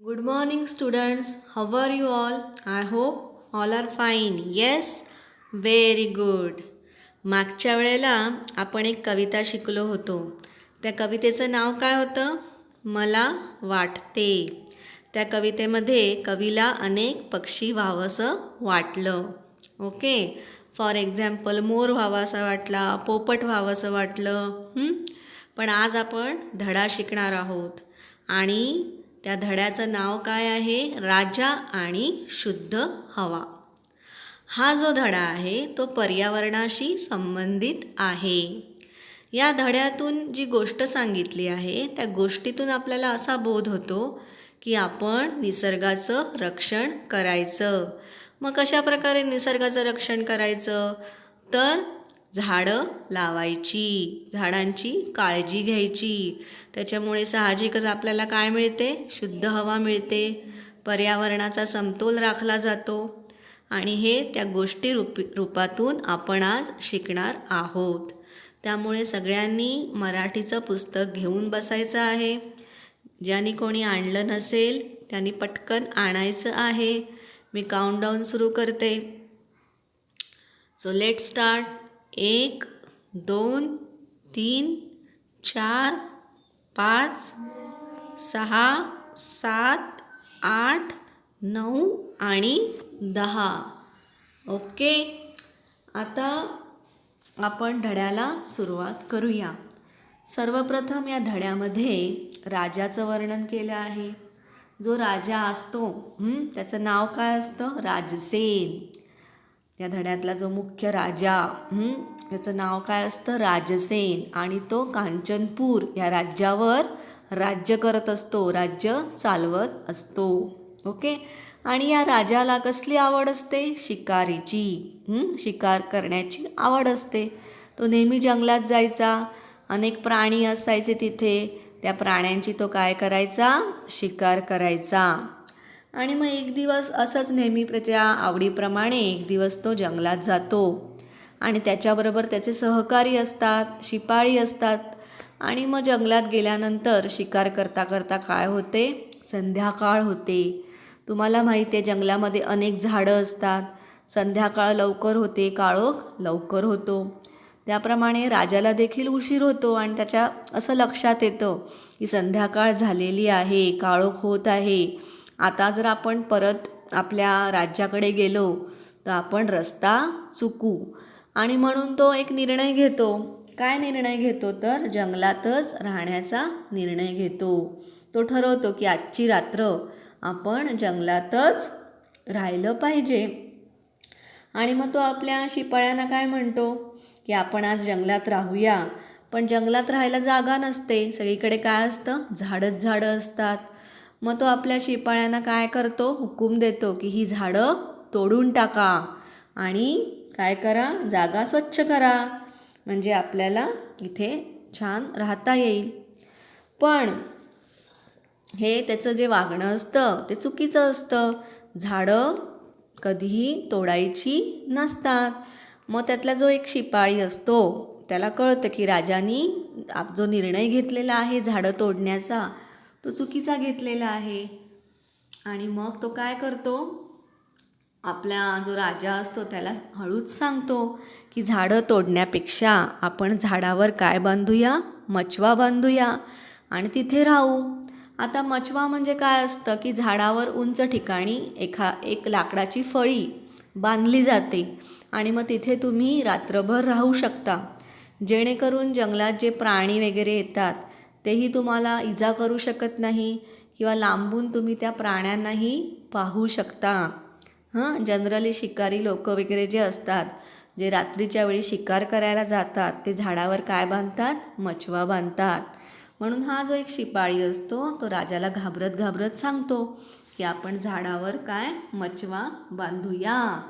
Good morning, students. How are you all? I hope all are fine. Yes? Very good. मागच्या वेळेला आपण एक कविता शिकलो होतो त्या कवितेचं नाव काय होतं मला वाटते त्या कवितेमध्ये कवीला अनेक पक्षी व्हावंसं वाटलं ओके फॉर एक्झाम्पल मोर व्हावासा वाटला पोपट व्हावंसं वाटलं पण आज आपण धडा शिकणार आहोत आणि त्या धड्याचं नाव काय आहे? राजा आणि शुद्ध हवा. हा जो धडा आहे तो पर्यावरणाशी संबंधित आहे. या धड्यातून जी गोष्ट सांगितली आहे त्या गोष्टीतून आपल्याला असा बोध होतो की आपण निसर्गाचं रक्षण करायचं. मग कशा प्रकारे निसर्गाचं रक्षण करायचं? तर झाडं लावायची झाडांची काळजी घ्यायची. त्याच्यामुळे साहजिकच आपल्याला काय मिळते? शुद्ध हवा मिळते. पर्यावरणाचा समतोल राखला जातो. आणि हे त्या गोष्टी रूप रूपातून आपण आज शिकणार आहोत. त्यामुळे सगळ्यांनी मराठीचं पुस्तक घेऊन बसायचं आहे. ज्यांनी कोणी आणलं नसेल त्यांनी पटकन आणायचं आहे. मी काउंटडाऊन सुरू करते. सो लेट स्टार्ट एक दोन तीन चार पाच सहा सात आठ नऊ आणि दहा. ओके? आता आपण धड्याला सुरुवात करूया. सर्वप्रथम या धड्यामध्ये राजाचं वर्णन केलं आहे. जो राजा असतो त्याचं नाव काय असतं? राजसेन. त्या धड्यातला जो मुख्य राजा त्याचं नाव काय असतं? राजसेन. आणि तो कांचनपूर या राज्यावर राज्य करत असतो राज्य चालवत असतो. ओके? आणि या राजाला कसली आवड असते? शिकारीची. शिकार करण्याची आवड असते. तो नेहमी जंगलात जायचा. अनेक प्राणी असायचे तिथे. त्या प्राण्यांची तो काय करायचा? शिकार करायचा. आणि मग एक दिवस असंच नेहमी त्याच्या आवडीप्रमाणे एक दिवस तो जंगलात जातो. आणि त्याच्याबरोबर त्याचे सहकारी असतात शिपाळी असतात. आणि मग जंगलात गेल्यानंतर शिकार करता करता काय होते? संध्याकाळ होते. तुम्हाला माहिती आहे जंगलामध्ये अनेक झाडं असतात. संध्याकाळ लवकर होते काळोख लवकर होतो. त्याप्रमाणे राजाला देखील उशीर होतो आणि त्याच्या असं लक्षात येतं की संध्याकाळ झालेली आहे काळोख होत आहे. आता जर आपण परत आपल्या राज्याकडे गेलो तर आपण रस्ता चुकू. आणि म्हणून तो एक निर्णय घेतो. काय निर्णय घेतो? तर जंगलातच राहण्याचा निर्णय घेतो. तो ठरवतो की आजची रात्र आपण जंगलातच राहिलं पाहिजे. आणि मग तो आपल्या शिपाळ्यांना काय म्हणतो? की आपण आज जंगलात राहूया. पण जंगलात राहायला जागा नसते. सगळीकडे काय असतं? झाडंच झाडं असतात. मग तो आपल्या शिपाळ्यांना काय करतो? हुकूम देतो की ही झाडं तोडून टाका आणि काय करा? जागा स्वच्छ करा. म्हणजे आपल्याला इथे छान राहता येईल. पण हे त्याचं जे वागणं असतं ते चुकीचं असतं. झाडं कधीही तोडायची नसतात. मग त्यातला जो एक शिपाळी असतो त्याला कळतं की राजानी आप जो निर्णय घेतलेला आहे झाडं तोडण्याचा तो चुकीचा घेतलेला आहे. आणि मग तो काय करतो? आपला जो राजा असतो त्याला हळूच सांगतो की झाडं तोडण्यापेक्षा आपण झाडावर काय बांधूया? मचवा बांधूया. आणि तिथे राहू. आता मचवा म्हणजे काय असतं की झाडावर उंच ठिकाणी एखा एक लाकडाची फळी बांधली जाते. आणि मग तिथे तुम्ही रात्रभर राहू शकता. जेणेकरून जंगलात जे प्राणी वगैरे येतात तेही तुम्हाला इजा करू शकत नाही किंवा लांबून तुम्ही त्या प्राण्यांनाही पाहू शकता. हं? जनरली शिकारी लोक वगैरे जे असतात जे रात्रीच्या वेळी शिकार करायला जातात ते झाडावर काय बांधतात? मचवा बांधतात. म्हणून हा जो एक शिपाळी असतो तो राजाला घाबरत घाबरत सांगतो की आपण झाडावर काय मचवा बांधूया.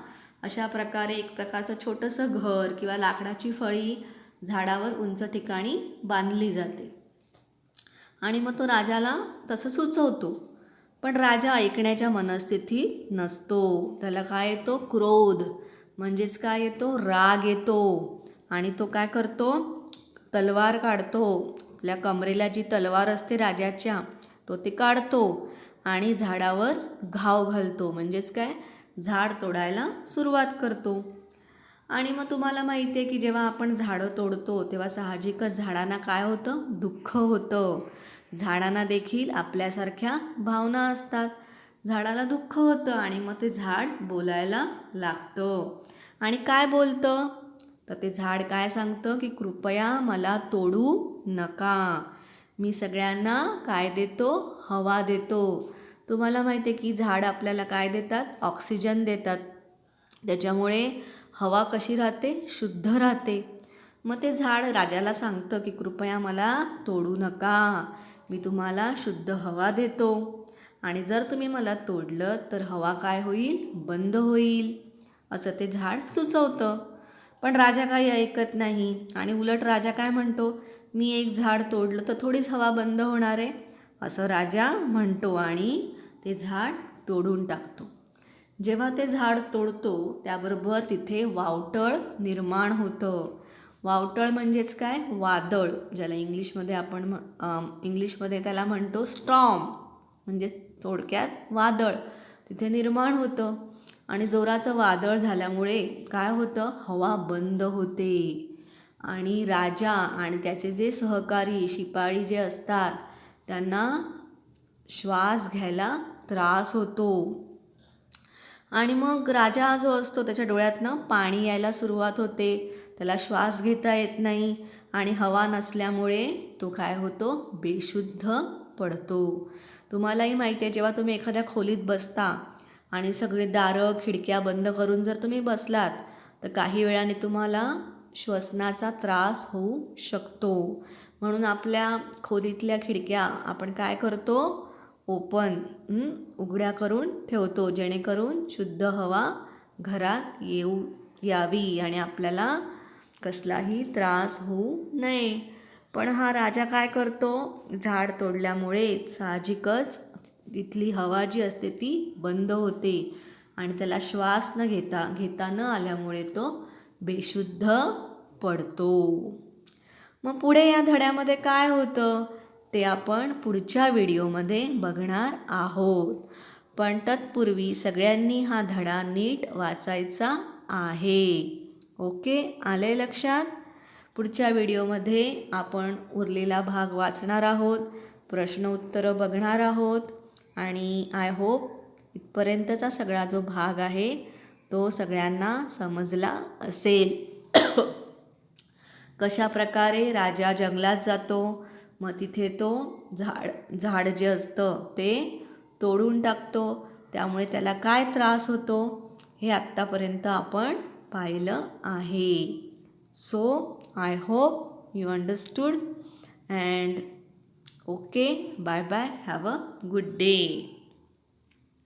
अशा प्रकारे एक प्रकारचं छोटंसं घर किंवा लाकडाची फळी झाडावर उंच ठिकाणी बांधली जाते. आणि मग तो राजाला तसं सुचवतो. पण राजा ऐकण्याच्या मनस्थितीत नसतो. त्याला काय येतो? क्रोध. म्हणजेच काय येतो? राग येतो. आणि तो काय करतो? तलवार काढतो. आपल्या कमरेला जी तलवार असते राजाच्या तो ते काढतो आणि झाडावर घाव घालतो. म्हणजेच काय? झाड तोडायला सुरुवात करतो. आणि मग तुम्हाला माहिती आहे की जेव्हा आपण झाडं तोडतो तेव्हा साहजिकच झाडांना काय होतं? दुःख होतं. झाडांना देखील आपल्यासारख्या भावना असतात. झाडाला दुःख होतं आणि मग ते झाड बोलायला लागतं. आणि काय बोलतं? तर ते झाड काय सांगतं की कृपया मला तोडू नका. मी सगळ्यांना काय देतो? हवा देतो. तुम्हाला माहिती आहे की झाड आपल्याला काय देतात? ऑक्सिजन देतात. त्याच्यामुळे हवा कशी राहते? शुद्ध राहते. मग ते झाड राजाला सांगतं की कृपया मला तोडू नका. मी तुम्हाला शुद्ध हवा देतो. आणि जर तुम्ही मला तोडलं तर हवा काय होईल? बंद होईल. असं ते झाड सुचवतं. पण राजा काही ऐकत नाही. आणि उलट राजा काय म्हणतो? मी एक झाड तोडलं तर थोडीच हवा बंद होणार आहे. असं राजा म्हणतो आणि ते झाड तोडून टाकतो. जेव्हा ते झाड तोडतो त्याबरोबर तिथे वावटळ निर्माण होतं. वावटळ म्हणजेच काय? वादळ ज्याला इंग्लिशमध्ये आपण इंग्लिशमध्ये त्याला म्हणतो स्टॉम म्हणजेच थोडक्यात वादळ. तिथे निर्माण होतं. आणि जोराचं वादळ झाल्यामुळे काय होतं? हवा बंद होते. आणि राजा आणि त्याचे जे सहकारी शिपाळी जे असतात त्यांना श्वास घ्यायला त्रास होतो. आणि मग राजा जो असतो त्याच्या डोळ्यातनं पाणी यायला सुरुवात होते. त्याला श्वास घेता येत नाही आणि हवा नसल्यामुळे तो काय होतो? बेशुद्ध पडतो. तुम्हालाही माहिती आहे जेव्हा तुम्ही एखाद्या खोलीत बसता आणि सगळे दारं खिडक्या बंद करून जर तुम्ही बसलात तर काही वेळाने तुम्हाला श्वसनाचा त्रास होऊ शकतो. म्हणून आपल्या खोलीतल्या खिडक्या आपण काय करतो? ओपन उघड्या करून ठेवतो जेणेकरून शुद्ध हवा घरात येऊ यावी आणि आपल्याला कसलाही त्रास होऊ नये. पण हा राजा काय करतो? झाड तोडल्यामुळे साहजिकच तिथली हवा जी असते ती बंद होते आणि त्याला श्वास न घेता घेता न आल्यामुळे तो बेशुद्ध पडतो. मग पुढे या धड्यामध्ये काय होतं? ते आपण पुढच्या व्हिडिओमध्ये बघणार आहोत. पण तत्पूर्वी सगळ्यांनी हा धडा नीट वाचायचा आहे. ओके? आले लक्षात? पुढच्या व्हिडिओमध्ये आपण उरलेला भाग वाचणार आहोत प्रश्न उत्तरं बघणार आहोत आणि आय होप इथपर्यंतचा सगळा जो भाग आहे तो सगळ्यांना समजला असेल. कशा प्रकारे राजा जंगलात जातो मग तिथे तो झाड झाड जे असतं ते तोडून टाकतो. त्यामुळे त्याला काय त्रास होतो हे आत्तापर्यंत आपण पाहिलं आहे. So I hope you understood and okay bye bye have a good day